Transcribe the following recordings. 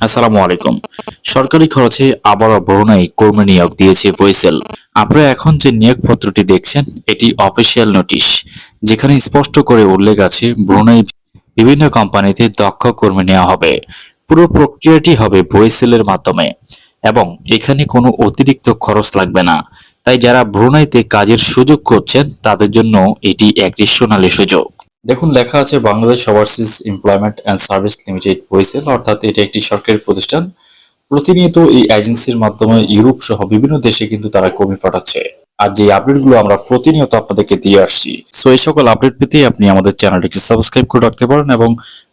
আসসালামু আলাইকুম। সরকারি খরচে আবারও ব্রুনাই কর্মী নিয়োগ দিয়েছে ভয়েসেল আপনারা এখন যে নিয়োগপত্রটি দেখছেন, এটি অফিসিয়াল নোটিশ। যেখানে স্পষ্ট করে উল্লেখ আছে ব্রুনাই বিভিন্ন কোম্পানিতে দক্ষ কর্মী নেওয়া হবে। পুরো প্রক্রিয়াটি হবে ভয়েসেলের মাধ্যমে। এবং এখানে কোনো অতিরিক্ত খরচ লাগবে না। তাই যারা ব্রুনাইতে কাজের সুযোগ করছেন তাদের জন্য এটি একটি সোনালী সুযোগ। দেখুন, লেখা আছে Bangladesh overseas employment and service limited BOESL অর্থাৎ এটি একটি সরকারি প্রতিষ্ঠান। প্রতিনিয়ত এই এজেন্সির মাধ্যমে ইউরোপ সহ বিভিন্ন দেশে কিন্তু তারা কর্মী পাঠাচ্ছে। আর যে আপডেটগুলো আমরা প্রতিনিয়ত আপনাদেরকে দিয়ে আসছি সো এই সকল আপডেট পেতে আপনি আমাদের চ্যানেলটিকে সাবস্ক্রাইব করে রাখতে পারেন এবং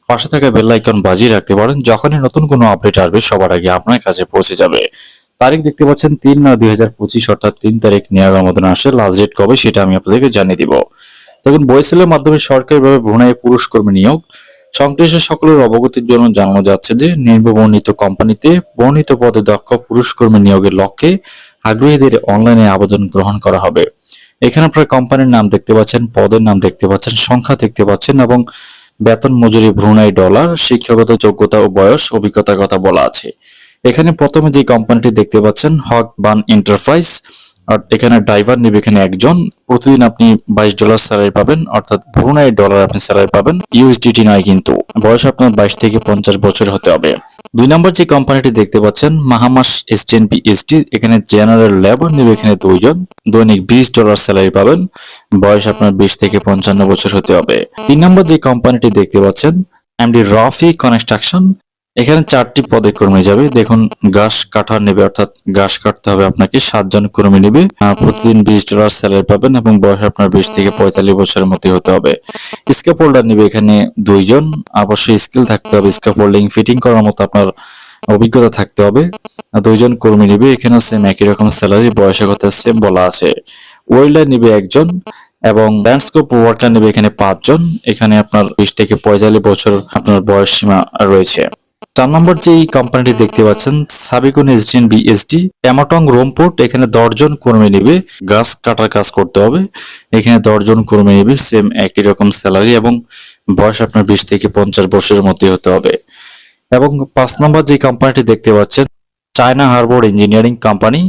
পাশে থাকা বেল আইকন বাজিয়ে রাখতে পারেন, যখনই নতুন কোনো আপডেট আসবে, সবার আগে আপনার কাছে পৌঁছে যাবে। তারিখ দেখতে পাচ্ছেন তিন নয় দুই হাজার পঁচিশ, অর্থাৎ তিন তারিখ নিয়োগ আমাদের আসে লাস্ট ডেট কবে সেটা আমি আপনাদেরকে জানিয়ে দিব। দেখুন বয়সেলের মাধ্যমে সরকারিভাবে ভ্রুণায় পুরুষ কর্মী নিয়োগ। সংশ্লিষ্ট সকলের অবগতির জন্য জানানো যাচ্ছে যে নিম্নবর্ণিত কোম্পানিতে বর্ণিত পদে দক্ষ পুরুষ কর্মী নিয়োগের লক্ষ্যে আগ্রহীদের অনলাইনে আবেদন গ্রহণ করা হবে। এখানে আপনারা কোম্পানির নাম দেখতে পাচ্ছেন, পদের নাম দেখতে পাচ্ছেন, সংখ্যা দেখতে পাচ্ছেন এবং বেতন মজুরি ভ্রুণাই ডলার, শিক্ষাগত যোগ্যতা ও বয়স, অভিজ্ঞতার কথা বলা আছে। এখানে প্রথমে যে কোম্পানিটি দেখতে পাচ্ছেন, হক বান এন্টারপ্রাইজ আর এখানে ড্রাইভার নেবে এখানে একজন, প্রতিদিন আপনি বাইশ ডলার স্যালারি পাবেন, অর্থাৎ ব্রুনাই ডলার আপনি স্যালারি পাবেন। ইউএসডিটি নয় কিন্তু, বয়স আপনার বাইশ থেকে পঞ্চাশ বছর হতে হবে। দুই নম্বর যে কোম্পানিটি দেখতে পাচ্ছেন, মাহামাস এসটিএন পিএসটি এখানে জেনারেল লেবার নেবে এখানে দুইজন, দৈনিক বিশ ডলার স্যালারি পাবেন, বয়স আপনার বিশ থেকে পঞ্চান্ন বছর হতে হবে। তিন নম্বর যে কোম্পানিটি দেখতে পাচ্ছেন এমডি রফি কনস্ট্রাকশন এখানে চারটি পদে কর্মী যাবে। দেখুন ঘাস কাটার নেবে অর্থাৎ ঘাস কাটতে হবে আপনাকে। সাতজন কর্মী নেবে। প্রতিদিন বিশ ডলার স্যালারি পাবেন এবং বয়স আপনার বিশ থেকে পঁয়তাল্লিশ বছরের মধ্যে হতে হবে। স্কেপ হোল্ডার নেবে এখানে দুইজন। অবশ্যই স্কিল থাকতে হবে। স্কেপ হোল্ডিং ফিটিং করার মতো আপনার অভিজ্ঞতা থাকতে হবে। দুইজন কর্মী নেবে। এখানেও সেম একই রকম স্যালারি বয়সের কথা সেম বলা আছে। ওয়েল্ডার নিবে একজন এবং ল্যান্ডস্কেপ ওয়ার্কার নেবে এখানে পাঁচজন। এখানে আপনার বিশ থেকে পঁয়তাল্লিশ বছর আপনার বয়স সীমা রয়েছে। চার নম্বর যে কোম্পানিটি দেখতে পাচ্ছেন সাবিকুন এসডিএন বিএসডি ট্যামাটং রোমপোর্ট এখানে দশজন কর্মী নেবে, গাছ কাটার কাজ করতে হবে। এখানে দশজন কর্মী নেবে সেম একই রকম স্যালারি এবং বয়স আপনার বিশ থেকে পঞ্চাশ বছরের মধ্যে হতে হবে। এবং পাঁচ নম্বর যে কোম্পানিটি দেখতে পাচ্ছেন China harbour engineering company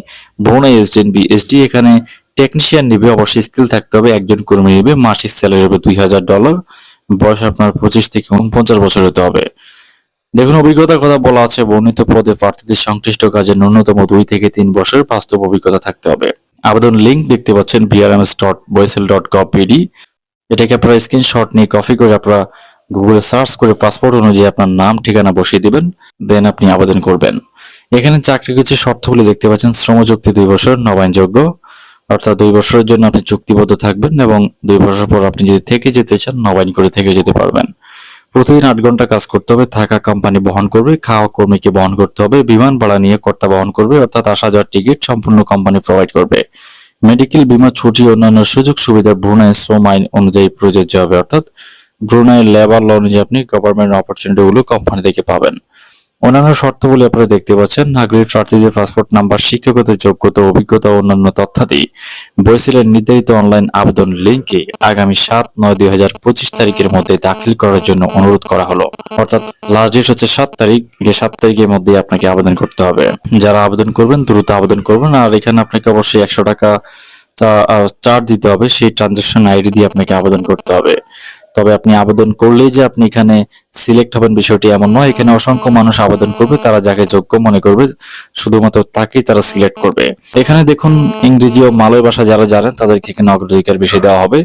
Brunei SDN BSD এখানে টেকনিশিয়ান নিবে, অবশ্যই স্কিল থাকতে হবে, একজন কর্মী নিবে, মাসিক স্যালারি হবে দুই হাজার ডলার বয়স আপনার পঁচিশ থেকে উনপঞ্চাশ বছর হতে হবে। দেখুন, অভিজ্ঞতার কথা বলা আছে, বর্ণিত পদে প্রার্থীদের সংশ্লিষ্ট কাজে ন্যূনতম দুই থেকে তিন বছরের বাস্তব অভিজ্ঞতা থাকতে হবে। আবেদন লিঙ্ক দেখতে পাচ্ছেন BRMS dot BOESL dot gov BD এটাকে আপনারা স্ক্রিনশট নিয়ে কপি করে আপনারা গুগলে সার্চ করে পাসপোর্ট অনুযায়ী আপনার নাম, ঠিকানা বসিয়ে দিবেন দেন আপনি আবেদন করবেন। এখানে চাকরি কিছু শর্তগুলি দেখতে পাচ্ছেন, শ্রমযুক্তি দুই বছর, নবায়নযোগ্য। অর্থাৎ দুই বছরের জন্য আপনি চুক্তিবদ্ধ থাকবেন এবং দুই বছর পর আপনি যদি থেকে যেতে চান, নবায়ন করে থেকে যেতে পারবেন। প্রতিদিন আট ঘণ্টা কাজ করতে হবে, থাকা কোম্পানি বহন করবে, খাওয়া কর্মীকে বহন করতে হবে, বিমান ভাড়া নিয়ে কর্তা বহন করবে, অর্থাৎ আসা হাজার টিকিট সম্পূর্ণ কোম্পানি প্রোভাইড করবে। মেডিকেল বিমা, ছুটি, অন্যান্য সুযোগ সুবিধা ব্রুনাই শ্রম আইন অনুযায়ী প্রযোজ্য হবে, অর্থাৎ ব্রুনাই লেবার ল অনুযায়ী আপনি গভর্নমেন্ট অপরচুনিটিগুলো কোম্পানি থেকে পাবেন। অন্যান্য শর্তগুলি আপনারা দেখতে পাচ্ছেন, নাগরিক প্রার্থীদের পাসপোর্ট নাম্বার, শিক্ষাগত যোগ্যতা, অভিজ্ঞতা অন্যান্য তথ্যাদি। বইসেলের নির্ধারিত অনলাইন আবেদন লিঙ্কে আগামী সাত নয় দুই হাজার পঁচিশ তারিখের মধ্যে দাখিল করার জন্য অনুরোধ করা হলো। অর্থাৎ লাস্ট ডেট হচ্ছে সাত তারিখ সাত তারিখের মধ্যে আপনাকে আবেদন করতে হবে। যারা আবেদন করবেন, দ্রুত আবেদন করবেন, আর এখানে আপনাকে অবশ্যই একশো টাকা চার্জ দিতে হবে। সেই ট্রানজাকশন আইডি দিয়ে আপনাকে আবেদন করতে হবে। তবে আপনি আবেদন করলেই যে আপনি এখানে সিলেক্ট হবেন বিষয়টি এমন নয়। এখানে অসংখ্য মানুষ আবেদন করবে, তারা যাকে যোগ্য মনে করবে, শুধুমাত্র তাকেই তারা সিলেক্ট করবে। এখানে দেখুন, ইংরেজি ও মালয় ভাষা যারা জানেন, তাদেরকে এখানে অগ্রাধিকার বেশি দেওয়া হবে।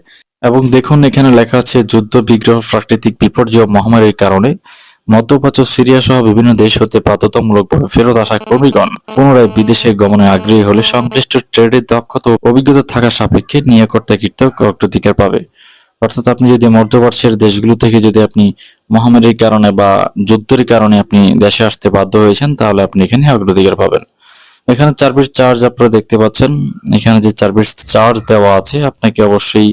এবং দেখুন, এখানে লেখা আছে, যুদ্ধ, বিগ্রহ, প্রাকৃতিক বিপর্যয়, মহামারীর কারণে মধ্যপ্রাচ্য, সিরিয়া সহ বিভিন্ন দেশ হতে বাধ্যতামূলকভাবে ফেরত আসা কর্মীগণ পুনরায় বিদেশে গমনে আগ্রহী হলে সংশ্লিষ্ট ট্রেডের দক্ষতা ও অভিজ্ঞতা থাকা সাপেক্ষে নিয়োগকর্তা কৃতজ্ঞ অগ্রাধিকার পাবে। অর্থাৎ আপনি যদি মধ্যপ্রাচ্যের দেশগুলো থেকে যদি আপনি মহামারীর কারণে বা যুদ্ধের কারণে আপনি দেশে আসতে বাধ্য হয়েছেন, তাহলে আপনি এখানে অগ্রাধিকার পাবেন। এখানে সার্ভিস চার্জ আপনারা দেখতে পাচ্ছেন। এখানে যে সার্ভিস চার্জ দেওয়া আছে, আপনাকে অবশ্যই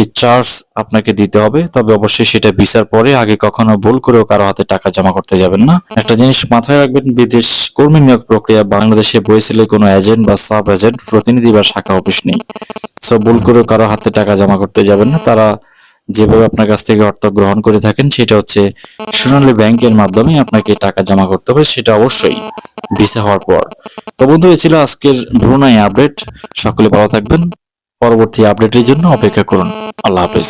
এই চার্জ আপনাকে দিতে হবে। তবে অবশ্যই সেটা ভিসার পরে আগে কখনো ভুল করেও কারও হাতে টাকা জমা করতে যাবেন না। একটা জিনিস মাথায় রাখবেন, বিদেশ কর্মী নিয়োগ প্রক্রিয়া বাংলাদেশে বইছিলে কোনো এজেন্ট বা সাব এজেন্ট, প্রতিনিধি বা শাখা অফিস নেই। সো ভুল করে কারও হাতে টাকা জমা করতে যাবেন না, তারা যেভাবে আপনার কাছ থেকে অর্থ গ্রহণ করে থাকেন, সেটা হচ্ছে সোনালী ব্যাংকের মাধ্যমে আপনাকে টাকা জমা করতে হবে, সেটা অবশ্যই ভিসা হওয়ার পর। তো বন্ধু, এ ছিল আজকের ব্রুনাই আপডেট। সকলে ভালো থাকবেন। পরবর্তী আপডেটের জন্য অপেক্ষা করুন। আল্লাহ হাফেজ।